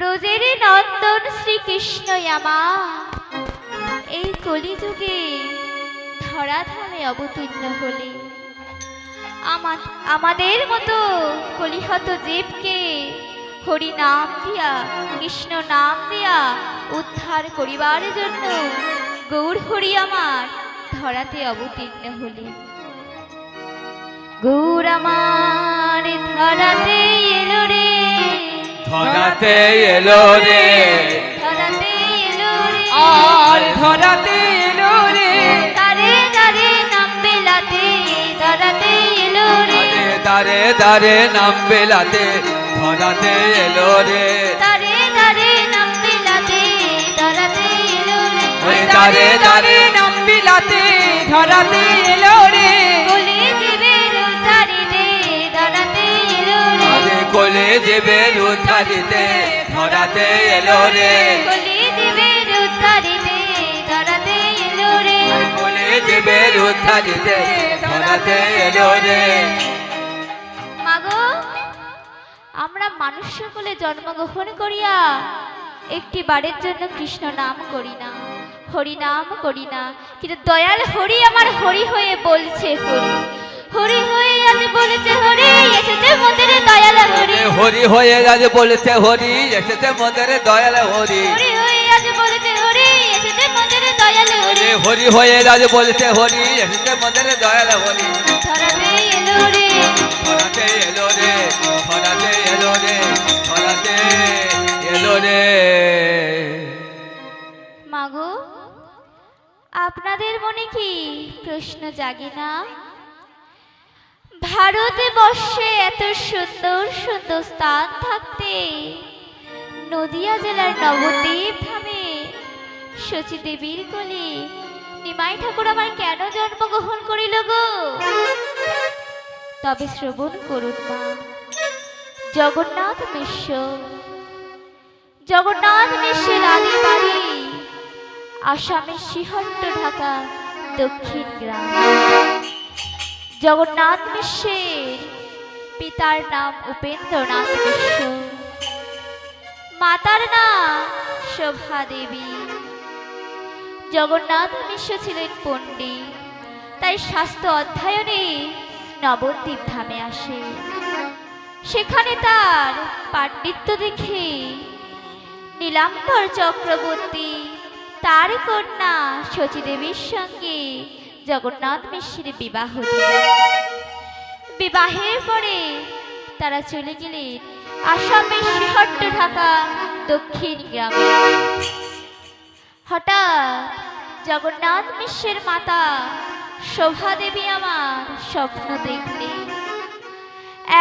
ব্রজের নন্দন শ্রীকৃষ্ণ আমার এই কলিযুগে ধরাধামে অবতীর্ণ হলে আমা- আমাদের মতো কলিহত জীবকে হরি নাম দিয়া, কৃষ্ণ নাম দিয়া উদ্ধার করিবার জন্য গৌর হরি আমার ধরাতে অবতীর্ণ হলে। গৌর আমার ধরাতে এলো রে ধরাতে এলো রে। আর ধরাতে এলো রে। তারে তারে নাম বেলাতে ধরাতে এলো রে। দারে দারে নাম বেলাতে ধরাতে এলো রে। তারে তারে নাম বেলাতে ধরাতে এলো রে। দারে দারে নাম বিলাতে ধরাতে এলো কোলে জীবের উদ্ধারিতে ধরাতে এলো রে। বলে জীবের উদ্ধারে ধরাতে এলো রে। কোলে জীবের উদ্ধারিতে ধরাতে এলো রে। মাগো আমরা মানুষ সকলে জন্মগ্রহণ করিয়া একটি বারের জন্য কৃষ্ণ নাম করি না হরি নাম করি না। কিন্তু দয়াল হরি আমার হরি হয়ে বলছে হরি। হরি হয়ে আজ বলেছে হরি এসেছে মন্দিরে দয়াল হরি। হরি হয়ে আজ বলেছে হরি এসেছে মদের দয়াল হরি। হরি হয়ে আজ বলেছে হরি এসেছে মন্দিরে দয়াল হরি। হরি হয়ে আজ বলেছে হরি এসেছে মদের দয়াল হরি। ধরাতে এলো রে। ধরাতে এলো রে ধরাতে এলো রে ধরাতে এলো রে। মাগো আপনাদের মনে কি প্রশ্ন জাগে না? ভারতে বর্ষে এত সুন্দর সুন্দর স্থান থাকতে নদিয়া জেলার নবদ্বীপ ধামে শচী দেবীর কোলে নিমাই ঠাকুর আমার কেন জন্মগ্রহণ করিল গো? তবে শ্রবণ করুন মা। জগন্নাথ মিশ্র, জগন্নাথ মিশ্রের আদি বাড়ি আসামের শিহট্ট ঢাকা দক্ষিণ গ্রাম। জগন্নাথ মিশ্রের পিতার নাম উপেন্দ্রনাথ মিশ্র মাতার নাম শোভা দেবী। জগন্নাথ মিশ্র ছিলেন পণ্ডিত, তাই স্বাস্থ্য অধ্যয়নে নবদ্বীপ ধামে আসে। সেখানে তার পাণ্ডিত্য দেখে নীলাম্বর চক্রবর্তী তার কন্যা শচীদেবীর সঙ্গে জগন্নাথ মিশ্রের বিবাহ বিবাহের পরে তারা চলে গেলেন আসামের শিহট্ট ঢাকা দক্ষিণ গ্রামে। হঠাৎ জগন্নাথ মিশ্রের মাতা শোভা দেবী আমার স্বপ্ন দেখলেন।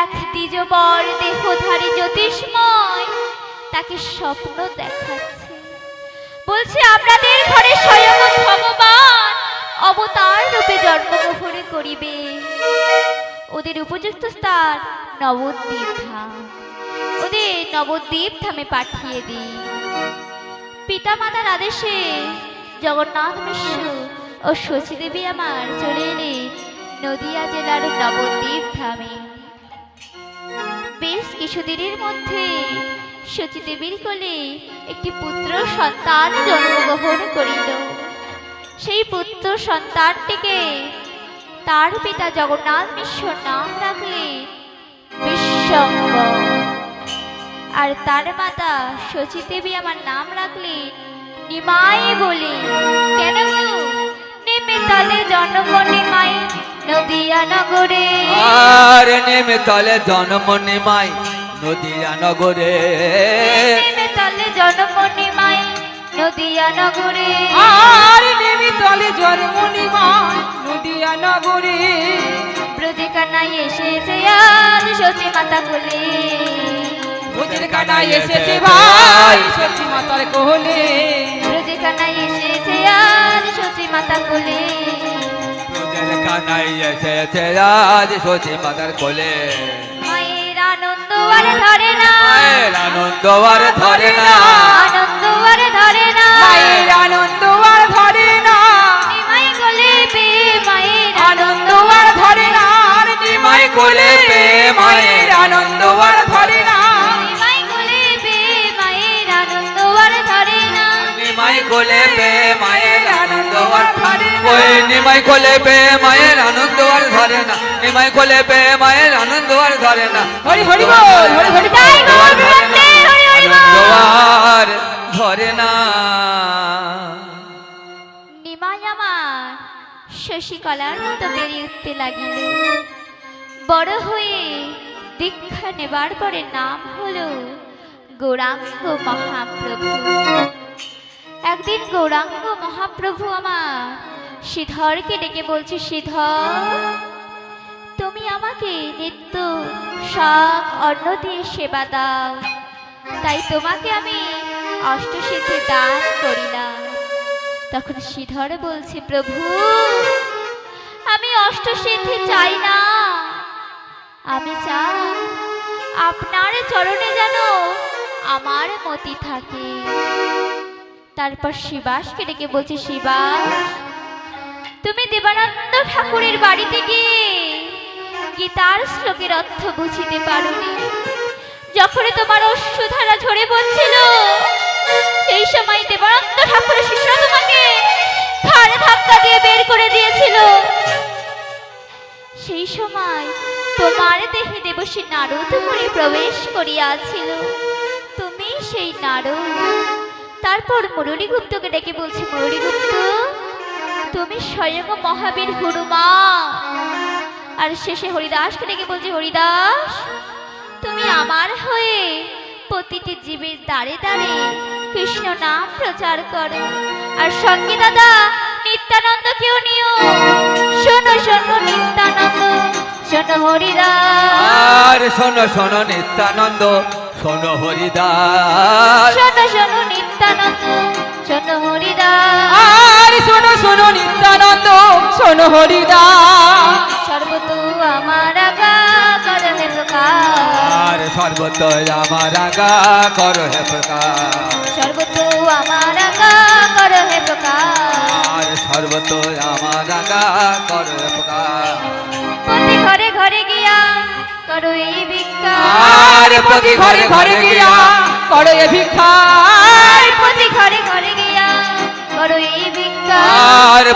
এক দ্বিজবর দেহধারী জ্যোতিষময় তাকে স্বপ্ন দেখাচ্ছে। বলছে, আপনাদের ঘরে স্বয়ং ভগবান অবতার করিবে। ওদের উপযুক্ত স্থান নবদ্বীপ ধাম ওদের নবদ্বীপ ধামে পাঠিয়ে দিই। পিতামাতার আদেশে জগন্নাথ মিশ্র ও শশীদেবী আমার চলে এলে নদিয়া জেলার নবদ্বীপ ধামে বেশ কিছুদিনের মধ্যে শচীদেবীর কোলে একটি পুত্র সন্তান জন্মগ্রহণ করিল। সেই পুত্র সন্তানটিকে তার পিতা জগন্নাথ মিশ্র নাম রাখলেন বিশ্বম্বর আর তার মাতা শচীদেবী আমার নাম রাখলেন নিমাই বলি। কেন? নেমে তালে জন্ম নিমাই নদিয়া নগরে। আর নেমে তলে জন্ম নিমাই নদিয়া নগরে। নেমে তালে জন্ম নিমাই নদিয়া নগরে। আর নেমি তলে জন্ম নিমাই নদিয়া নগরে। ব্রজে কানাই এসেছে আজ সচি মাতা কোলে। বুঝের কানাই এসেছে ভাই সত্যি মাতার কোহলে ব্রজে কানাই এসেছে আজ সচি মাতা কোলে। তোদের কানাই এসেছে রাজ সচি মাতার কোলে। আর ধরে না। মায়ের আনন্দ আর ধরে না। আনন্দ আর ধরে না। মায়ের আনন্দ আর ধরে না। নিমাই কোলে পে মায়ের আনন্দ আর ধরে না। নিমাই কোলে পে মায়ের আনন্দ আর ধরে না। মায়ের আনন্দ আর ধরে না। নিমাই কোলে পে মায়ের আনন্দ আর ওই নিমাই কোলে পে মায়ের আনন্দ আর ধরে না। নিমাই কোলে পে মায়ের আনন্দ আর ধরে না। হরি হরি বল হরি হরি বল। জয় হরি হরি বল। আর ধরে না। নিমাই আমার শশীকলার মতো বেড়ে উঠতে লাগিল বড় হয়ে দীক্ষা নেবার পরে নাম হলো গৌরাঙ্গ মহাপ্রভু। একদিন গৌরাঙ্গ মহাপ্রভু আমার শ্রীধরকে ডেকে বলছে শ্রীধর তুমি আমাকে নিত্য শাক, অন্ন দিয়ে সেবা দাও। তাই তোমাকে আমি অষ্টসিদ্ধি দান করিলাম। তখন শ্রীধর বলছে, প্রভু, আমি অষ্টসিদ্ধি চাই না। আমি চাই আপনার চরণে যেন আমার মতি থাকে। তারপর শিবাসকে ডেকে বলছে, শিবাস তুমি দেবানন্দ ঠাকুরের বাড়িতে গিয়ে গীতার শ্লোকের অর্থ বুঝিতে পারোনি যখন তোমার অশ্বধারা ঝরে পড়ছিল, এই সময় দেবানন্দ ঠাকুরের শিষ্য তোমাকে ঘাড়ে ধাক্কা দিয়ে বের করে দিয়েছিল। সেই সময় তোমার দেহে দেবশ্রী নারদ করে প্রবেশ করিয়াছিল। তুমি সেই নারদ। তারপর মুরলীগুপ্তকে ডেকে বলছি, মুরলীগুপ্ত তুমি স্বয়ং মহাবীর হনুমা আর শেষে হরিদাসকে ডেকে বলছি হরিদাস তুমি আমার হয়ে প্রতিটি জীবের দাঁড়ে দাঁড়ে কৃষ্ণ নাম প্রচার করো। আর সঙ্গে দাদা নিত্যানন্দ কেউ নিও। শোনো শোনো নিত্যানন্দ শোনো হরিদাস। আর শোনো শোনো নিত্যানন্দ শোনো হরিদাস। শোনো শোনো নিত্যানন্দ। শোনো হরিদাস আর শোনো শোনো নিত্যানন্দ শোনো হরিদাস সর্বত আমার আগা করণে প্রকাশ। আর সর্বত আমার আগা করো হে প্রকাশ। সর্বত আমার আগা করণে প্রকাশ। আর সর্বত আমার আগা করো হে প্রকাশ। প্রতি ঘরে ঘরে গিয়া করো এই ভিক্ষা। আর প্রতি ঘরে ঘরে গিয়া করো এ ভিক্ষা। প্রতি ঘরে ঘরে করো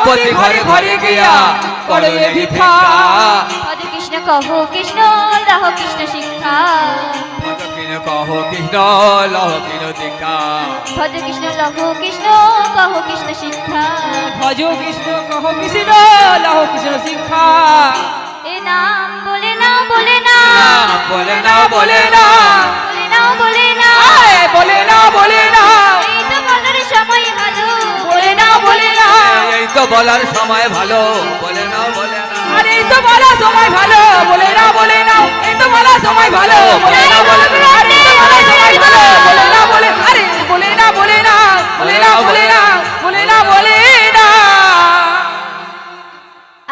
প্রতি ঘরে ঘরে গিয়া করো ভিক্ষা। কৃষ্ণ কহ কৃষ্ণ রাহ কৃষ্ণ শিক্ষা। কহ কৃষ্ণ লহ কিন দীক্ষা ভজ কৃষ্ণ লহ কৃষ্ণ কহ কৃষ্ণ শিক্ষা। ভজ কৃষ্ণ কহ কৃষ্ণ লহ কৃষ্ণ শিক্ষা। এ নাম বলে না বলে না। বলে না বলে না। বলে না বলে না। বলে না বলে না। এই তো বলার সময় ভালো বলে না বলে না আরে এই তো বলা সময় ভালো বলে না বলে না এই তো বলা সময় ভালো বলে না বলে না আরে এই তো বলা সময় ভালো বলে না বলে আরে বলে না বলে না বলে না বলে না বলে না বলে না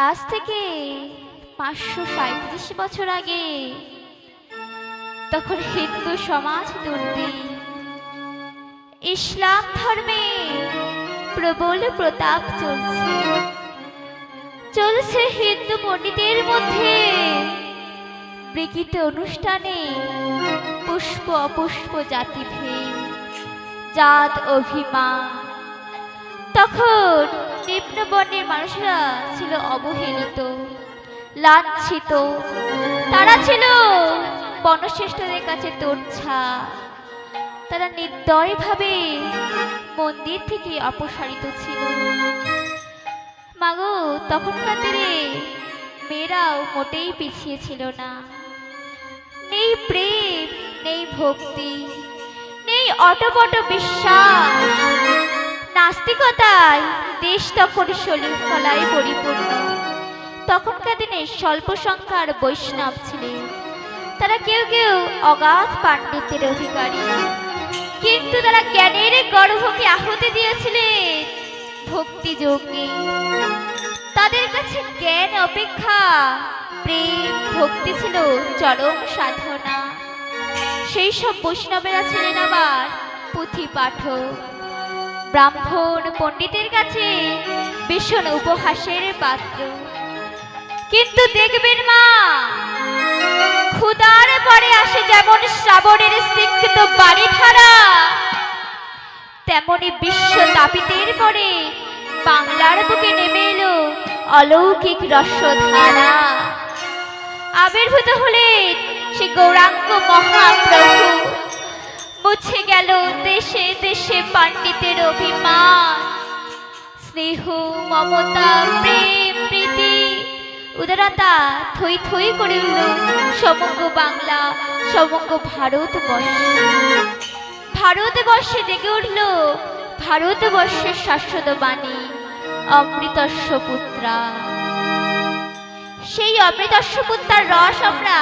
আজ থেকে পাঁচশো সাঁত্রিশ বছর আগে তখন হিন্দু সমাজ দুর্দি ইসলাম ধর্মে প্রবল প্রতাপ চলছে। চলছে হিন্দু পণ্ডিতের মধ্যে। বিকৃত অনুষ্ঠানে পুষ্প অপুষ্প জাতিভেদ জাত অভিমান। তখন নিম্নবর্ণের মানুষরা ছিল অবহেলিত, লাঞ্ছিত। তারা ছিল বনশ্রেষ্ঠদের কাছে তোরছা তারা নির্দয়ভাবে মন্দির থেকে অপসারিত ছিল। মাগো, তখনকার দিনে মেয়েরাও মোটেই পিছিয়ে ছিল না। নেই প্রেম, নেই ভক্তি, নেই অটপট বিশ্বাস। নাস্তিকতায় দেশ তখন শলিফলায় পরিপূর্ণ। তখনকার দিনে স্বল্প সংখ্যার বৈষ্ণব ছিলেন। তারা কেউ কেউ অগাধ পাণ্ডিত্যের অধিকারী। কিন্তু তারা জ্ঞানের গর্ভকে আহুতি দিয়েছিলেন ভক্তি যোগে। তাদের কাছে জ্ঞান অপেক্ষা। প্রেম, ভক্তি ছিল চরম সাধনা। সেই সব বৈষ্ণবেরা ছিলেন আবার পুঁথি পাঠক। ব্রাহ্মণ পণ্ডিতের কাছে ভীষণ উপহাসের পাত্র। কিন্তু দেখবেন মা ক্ষুদার পরে আসে যেমন শ্রাবণের স্নিগ্ধ বাড়ি ধারা তেমনি বিশ্ব তাপিতে বাংলার বুকে নেমে এলো অলৌকিক রসধারা। আবির্ভূত হলেন সে গৌরাঙ্গ মহাপ্রভু। মুছে গেল দেশে দেশে পণ্ডিতের অভিমান। স্নেহ, মমতা, প্রেম উদারতা থই থই করে উঠল সমগ্র বাংলা সমগ্র ভারতবর্ষ। ভারতবর্ষে জেগে উঠল ভারতবর্ষের শাশ্বত বাণী অমৃতস্ব পুত্রা সেই অমৃতস্ব পুত্রার রস আমরা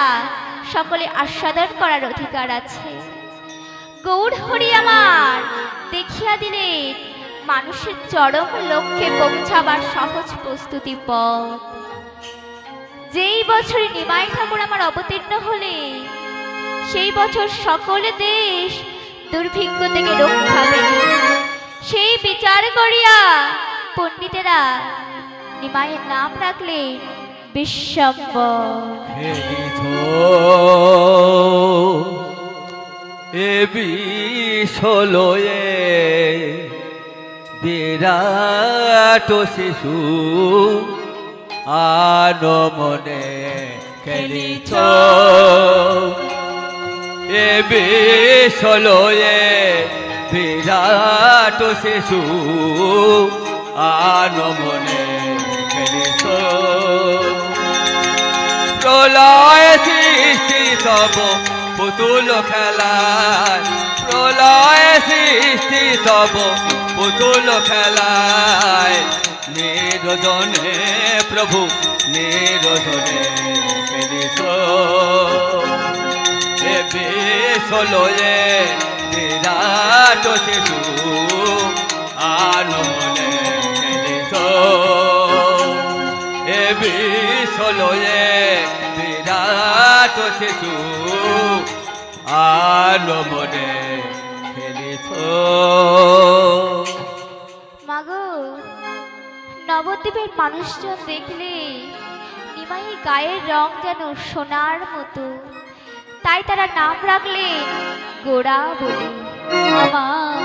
সকলে আস্বাদন করার অধিকার আছে। গৌর হরি আমার, দেখিয়া দিলেন মানুষের চরম লক্ষ্যে পৌঁছাবার সহজ প্রস্তুতি পথ যেই বছরে নিমাই ঠাকুর আমার অবতীর্ণ হলে, সেই বছর সকল দেশ দুর্ভিক্ষ থেকে রক্ষা পেলে। সেই বিচার করিয়া পণ্ডিতেরা নিমাইয়ের নাম রাখলেন বিশ্বম্বর। এ বিশলয়ে বিরাট শিশু আনমনে খেলিছ। এ বিশলয়ে বিরাট শিশু আনমনে খেলিছ। প্রলয় সৃষ্টি তব পুতুল খেলায় প্রলয় সৃষ্টি তব পুতুল খেলায় নিরজনে প্রভু নিরজনে খেলিস এ বিশলয়ে বিরাট আনমনে এ বিশলয়ে বিরাট শিশু আলো মনে নবদ্বীপের মানুষজন দেখলে নিমাই গায়ের রং যেন সোনার মতো। তাই তারা নাম রাখলে গোড়া বলে। আমার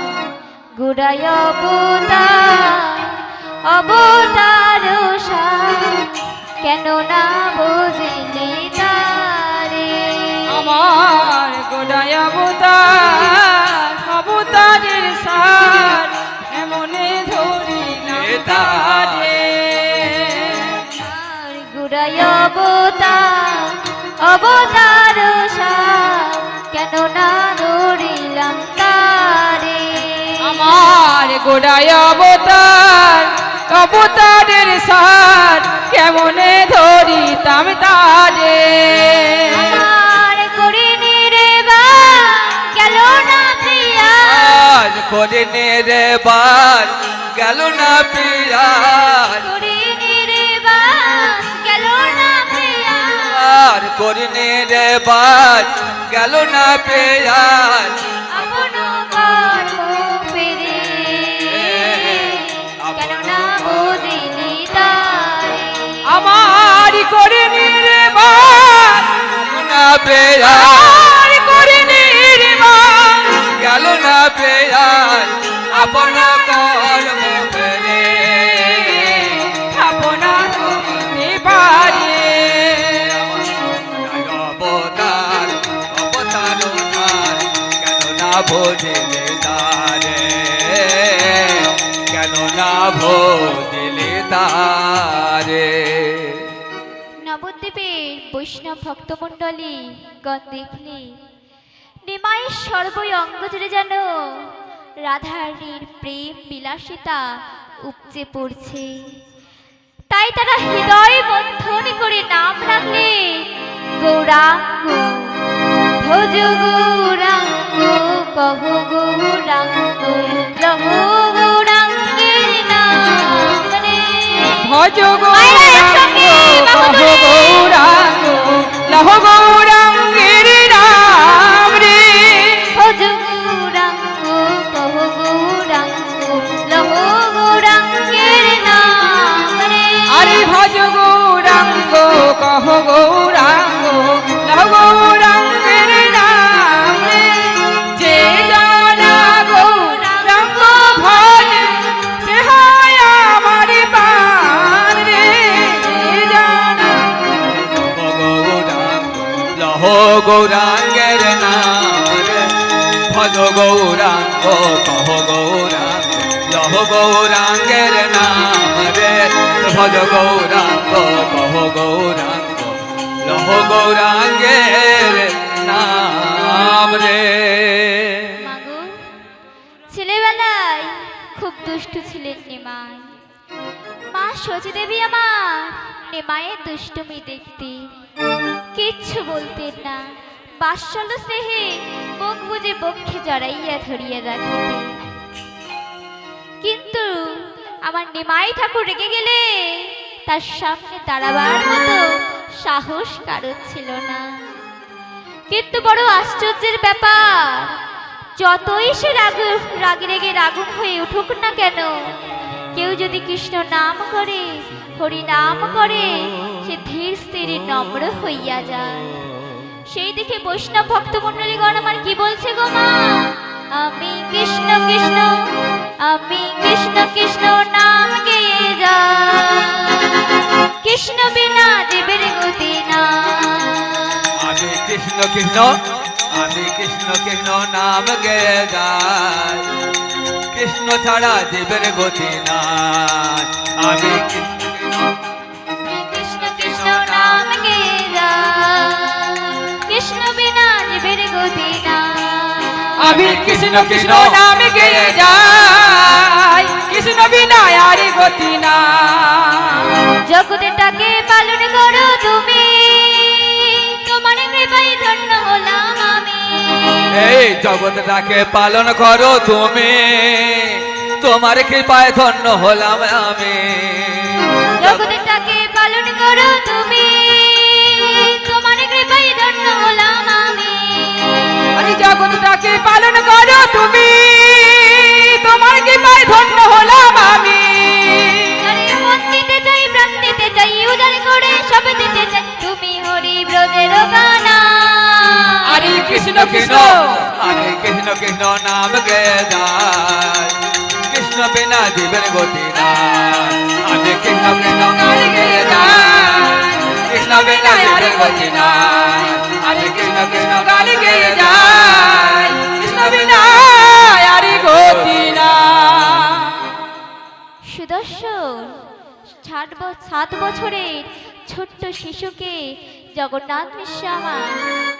গোড়ায় অবতার অবতার গুড়াই অবতার কেন না দৌড়িলাম তারে। আমার গোড়ায় অবতার অবতারের সার কেমনে ধরিতাম তারে? করে নে রে বার গেল না পিয়ার আর করে নে রে বার গেল না পিয়ার আপন কর্ম ফিরে কেন না বুঝিলি তারে। আমার করে নির্বাণ না পিয়ার আমার করে নির্বাণ গেল না পিয়ার আপন কর্ম নবদ্বীপের বৈষ্ণব ভক্তমণ্ডলী গণ দেখলে নিমায়ের সর্বই অঙ্গ জুড়ে যেন রাধারানীর প্রেম বিলাসিতা উপচে পড়ছে। তাই তারা হৃদয় মন্থন করে নাম রাখলে গৌরাঙ্গ। ভোজ গৌরাঙ্গ কহ গৌরাঙ্গ লহ গৌরাঙ্গের নাম রে। ভজ গৌরাঙ্গ। কহ গৌরাঙ্গ লহ গৌরাঙ্গের নাম রে ভজ গৌরাঙ্গ কহ গৌরাঙ্গ গৌরাঙ্গের নাম ভজ গৌরাঙ্গ কহ গৌরাঙ্গ লহ গৌরাঙ্গের নাম রে ভজ গৌরাঙ্গ কহ গৌরাঙ্গ লহ গৌরাঙ্গের নাম রে ছেলেবেলায় খুব দুষ্টু ছিলেন নিমাই। মা সচিদেবী আমার নিমায়ের দুষ্টুমি দেখতে। কিচ্ছু বলতেন না। বাৎসল্য স্নেহে মুখ বুঝে বক্ষে জড়াইয়া ধরিয়া রাখিতেন। কিন্তু আমার নিমাই ঠাকুর রেগে গেলে তার সামনে দাঁড়াবার মতো সাহস কারোর ছিল না। কিন্তু বড় আশ্চর্যের ব্যাপার, যতই সে রাগ, রাগে রেগে রাগুন হয়ে উঠুক না কেন, কেউ যদি কৃষ্ণ নাম করে, হরি নাম করে সে ধীর স্থির নম্র হইয়া যায়। সেই দেখে বৈষ্ণব মন্ডলীগণ আমার কি বলছে গো মা? আমি কৃষ্ণ কৃষ্ণ, আমি কৃষ্ণ কৃষ্ণ নাম গেয়ে যা কৃষ্ণ বিনা জীবের গতি না আমি কৃষ্ণ কৃষ্ণ, আমি কৃষ্ণ কৃষ্ণ নাম গে যাই। কৃষ্ণ ছাড়া জীবের গতি না আমি কৃষ্ণ আমি কৃষ্ণ কৃষ্ণ নামে গেয়ে যাই। কৃষ্ণ বিনা আর গতি না। জগৎটাকে পালন করো তুমি। তোমার কৃপায় ধন্য হলাম আমি। এই জগৎটাকে পালন করো তুমি। তোমার কৃপায় ধন্য হলাম আমি। জগৎটাকে পালন করো তুমি। তোমার কৃপায় ধন্য হলাম আরে জগৎটাকে পালন করো তুমি। তোমার কি পায় ধন্য হলাম আমি। হরি ব্রজের গানা আরে কৃষ্ণ কৃষ্ণ। আমি কৃষ্ণ কৃষ্ণ নাম গে কৃষ্ণ বিনা জীবের গতি নাই। আমি কৃষ্ণ কৃষ্ণ নাম গে কৃষ্ণ বিনা জীবের গতি নাই আমি কৃষ্ণ কৃষ্ণ নাম গালি গে গেয়ে যাই যায় কৃষ্ণ বিনা আর গতি না। সুদর্শন ষাট সাত বছরের ছোট্ট শিশুকে জগন্নাথ মিশ্র আমার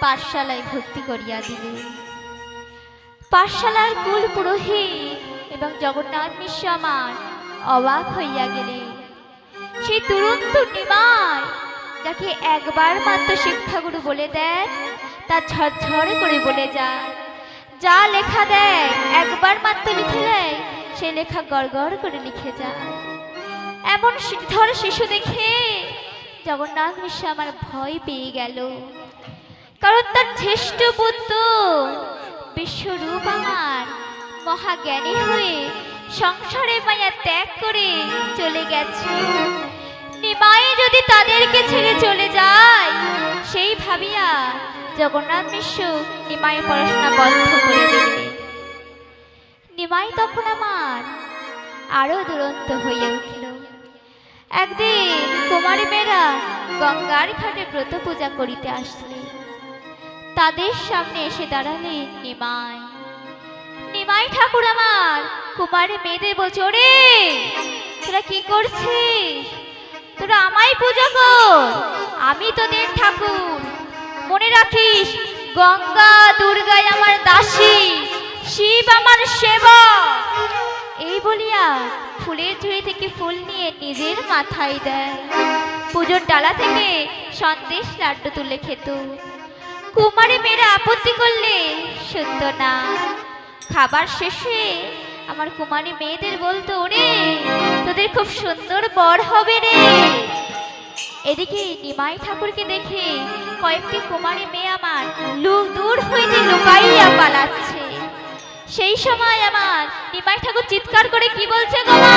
পাঠশালায় ভর্তি করিয়া দিলেন। পাঠশালার কুল পুরোহিত এবং জগন্নাথ মিশ্র আমার অবাক হইয়া গেলেন। সেই তুরন্ত নিমায় যাকে একবার মাত্র শিক্ষাগুরু বলে দেন তা ঝরঝরে করে বলে যায়। যা লেখা দেয়, একবার মাত্র লিখে দেয় সে লেখা গড়গড় করে লিখে যায়। এমন ধর শিশু দেখে জগন্নাথ মিশ্র আমার ভয় পেয়ে গেল। কারণ তার জ্যেষ্ঠ পুত্র বিশ্বরূপ আমার মহাজ্ঞানী হয়ে সংসারে মায়া ত্যাগ করে চলে গেছে। নিমাই যদি তাদেরকে ছেড়ে চলে যায়, সেই ভাবিয়া জগন্নাথ মিশ্র নিমাই পড়াশোনা বন্ধ করে দিলেন। নিমাই তখন আমার আরও দুরন্ত হইয়া উঠল। একদিন কুমারী মেয়েরা গঙ্গার ঘাটে ব্রত পূজা করিতে আসলে তাদের সামনে এসে দাঁড়ালেন নিমাই। নিমাই ঠাকুর আমার, কুমারী মেয়েদের বলছে ওরে তোরা কি করছিস? তোরা আমায় পূজা কর। আমি তোদের ঠাকুর। মনে রাখিস, গঙ্গা দুর্গায় আমার দাসী। শিব আমার সেবা। এই বলিয়া ফুলের ঝুড়ি থেকে ফুল নিয়ে নিজের মাথায় দেয়। পুজোর ডালা থেকে সন্দেশ লাড্ডু তুলে খেত। কুমারী মেয়েরা আপত্তি করলে সত্য না। খাবার শেষে আমার কুমারী মেয়েদের বলতো, ওরে তোদের খুব সুন্দর বর হবে রে। এদিকে নিমাই ঠাকুরকে দেখে কয়েকটি কুমারী মেয়ে আমার লু দূর হইতে লুকাইয়া পালাচ্ছে। সেই সময় আমার নিমাই ঠাকুর চিৎকার করে কি বলছে গো মা?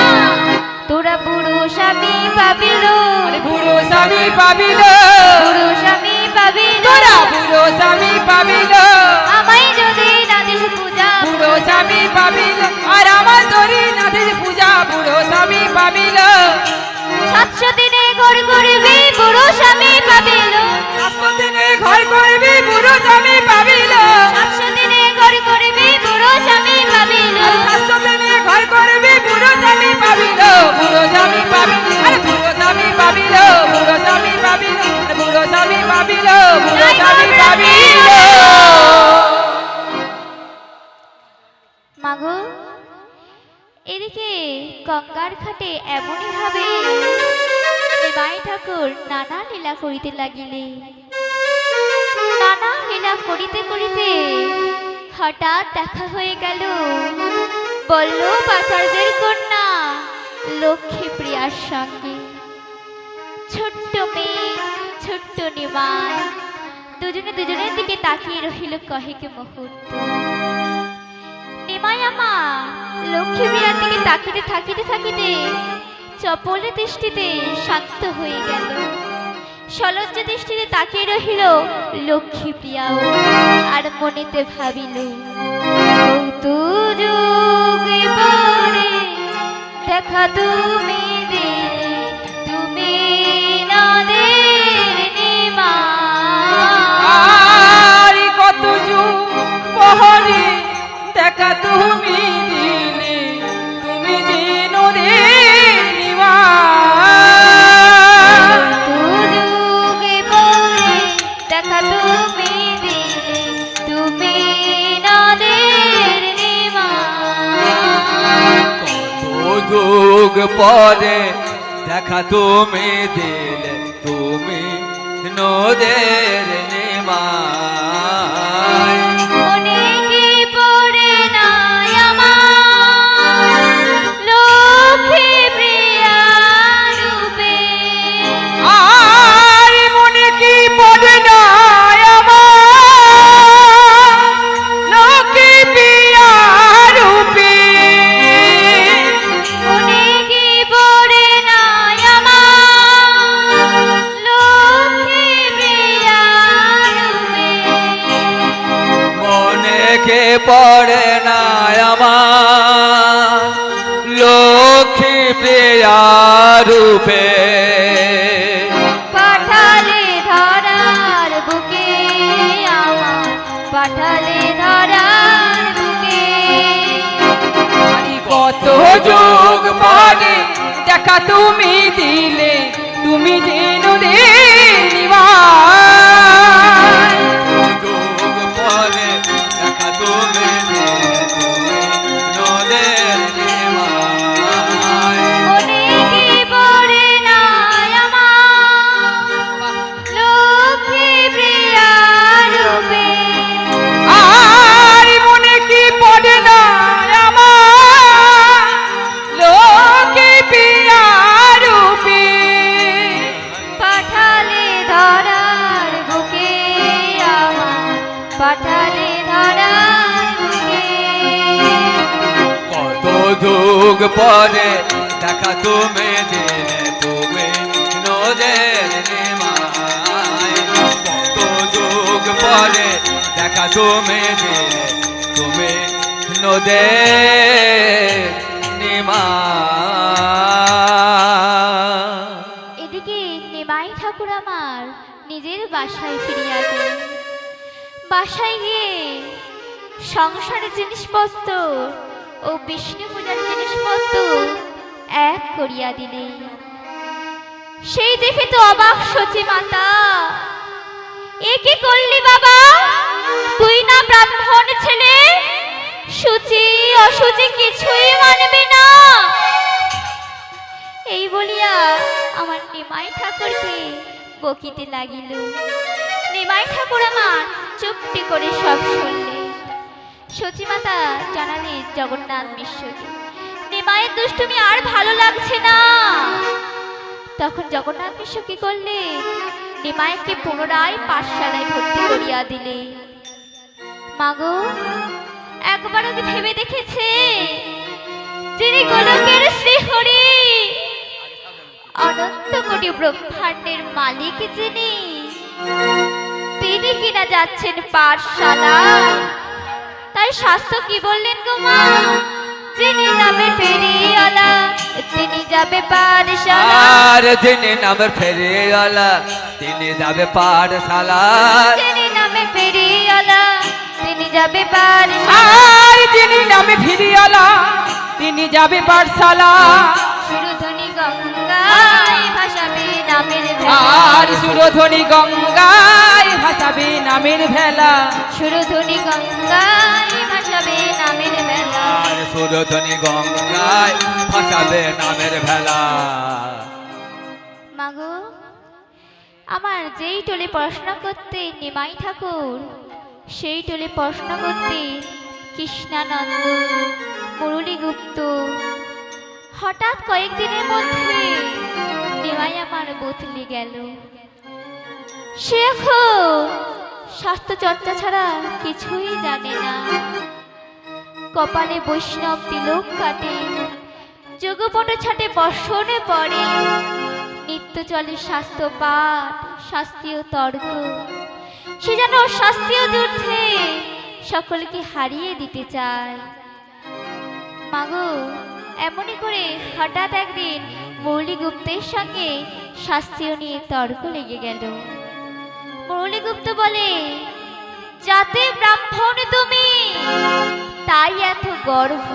তোরা বুড়ো স্বামী পাবিল বুড়ো স্বামী পাবিল বুড়ো স্বামী পাবিল তোরা বুড়ো স্বামী পাবিল পূজা বুড়ো স্বামী পাবিল আর আমার তরি নাথের পূজা বুড়ো স্বামী পাবিল। সাতশো দিনে ঘর করবি বুড়ো স্বামী পাবিল। দিনে ঘর করবি বুড়ো স্বামী পাবিল। সাতশো দিনে ঘর করবি বুড়ো স্বামী পাবিল। শাস্ত্রতে নিয়ে ঘর করবি বুড়ো স্বামী পাবিল। বুড়ো স্বামী পাবিল আরে বুড়ো স্বামী পাবিল বুড়ো স্বামী পাবিল বুড়ো স্বামী পাবিল বুড়ো স্বামী পাবিল। মাগো, এদিকে গঙ্গার ঘাটে এমনই ভাবে নিমাই ঠাকুর নানা লীলা করিতে লাগিলে নানা লীলা করিতে করিতে হঠাৎ দেখা হয়ে গেল বল্লভ আচার্যের কন্যা লক্ষ্মী প্রিয়ার সঙ্গে। ছোট্ট মেয়ে, ছোট্ট নিমাই, দুজনে দুজনের দিকে তাকিয়ে রহিল কহেকে মুহূর্ত। আমা লক্ষ্মী প্রিয়ার দিকে তাকিতে থাকিতে থাকিতে চপল দৃষ্টিতে শান্ত হয়ে গেল। সলজ্জ দৃষ্টিতে তাকিয়ে রহিল লক্ষ্মী প্রিয়াও আর মনেতে ভাবিল দেখা তুমি দিলে তুমি কত যুগ পহরে দেখা তুমি দিলে তুমি দেখা তুমি নিমা পরে দেখা তুমি দিলে তুমি নদের নিমায় রূপে পাঠালে ধরার বুকে পাঠালে ধরার বুকে। কত যোগ পরে দেখা তুমি দিলে তুমি যেন দেবাই কত যুগ পরে দেখা তুমি দিলে তুমি নদের কত পরে দেখা তুমি দিলে তুমি নদের এদিকে নেমাই ঠাকুর আমার নিজের বাসায় ফিরিয়া বাসায় গিয়ে সংসারের জিনিসপত্র ও বিষ্ণু পূজার জিনিসপত্র এক করিয়া দিলে। সেই দেখে তো অবাক সচি মাতা। এ কি করলি বাবা? তুই না ব্রাহ্মণ ছেলে? সুচি অসুচি কিছুই মানবি না। এই বলিয়া আমার নিমাই ঠাকুরকে বকিতে লাগিল। নিমাই ঠাকুর আমার চুপটি করে সব শুনলে। সচিমাতা জানালে জগন্নাথ মিশ্রকে নিমাইয়ের দুষ্টুমি আর ভালো লাগছে না। তখন জগন্নাথ বিশ্ব কি করলে? নিমাইকে পুনরায় পাঠশালায় ভর্তি করিয়া দিলে। মাগো একবারও কি ভেবে দেখেছে? যিনি গোলকের শ্রীহরি, অনন্ত কোটি ব্রহ্মাণ্ডের মালিক যিনি, তিনি কিনা যাচ্ছেন পাঠশালা তাই স্বাস্থ্য কি বললেন গো মা? যিনি নামে ফেরিওয়ালা তিনি যাবে পাঠশালা। আর যিনি নামের ফেরিওয়ালা তিনি যাবে পাঠশালা। যিনি নামে ফেরিওয়ালা তিনি যাবে পার আর যিনি নামে ফিরিয়ালা তিনি যাবে পাঠশালা। নামের আর সুরধ্বনি গঙ্গায় ভাসাবে নামের ভেলা। সুরধ্বনি গঙ্গায় ভাসাবে নামের ভেলা। আর সুরধ্বনি গঙ্গায় ভাসাবে নামের ভেলা। মাগো আমার যেই টোলে পড়াশোনা করতে নিমাই ঠাকুর সেই টোলে পড়াশোনা করতে কৃষ্ণানন্দ মুরলী গুপ্ত হঠাৎ কয়েকদিনের মধ্যে নিমাই আমার বদলে গেল। সে স্বাস্থ্য চর্চা ছাড়া কিছুই জানে না। কপালে বৈষ্ণব তিলক কাটে, যোগপট ছাটে বর্ষণে পড়ে। নিত্য চলে স্বাস্থ্য পাঠ, শাস্ত্রীয় তর্ক। সে যেন শাস্ত্রীয় যুদ্ধে সকলকে হারিয়ে দিতে চায়। মাগো, এমনই করে হঠাৎ একদিন মৌলি গুপ্তের সঙ্গে শাস্ত্রীয় নিয়ে তর্ক লেগে গেল। মৌলি গুপ্ত বলে, যাতে ব্রাহ্মণ তুমি, তাই এত গর্ব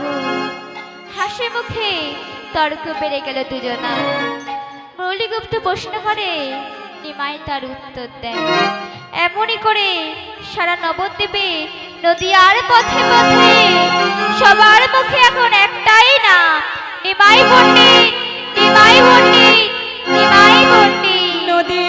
হাসি মুখে তর্ক বেড়ে গেল দুজনা। মৌলিগুপ্ত প্রশ্ন করে, নিমাই তার উত্তর দেয় এমনই করে সারা নবদ্বীপে নদীয়ার পথে পথে সবার মুখে এখন একটাই না নিমাই পণ্ডিত। পণ্ডিত নিমাই নদী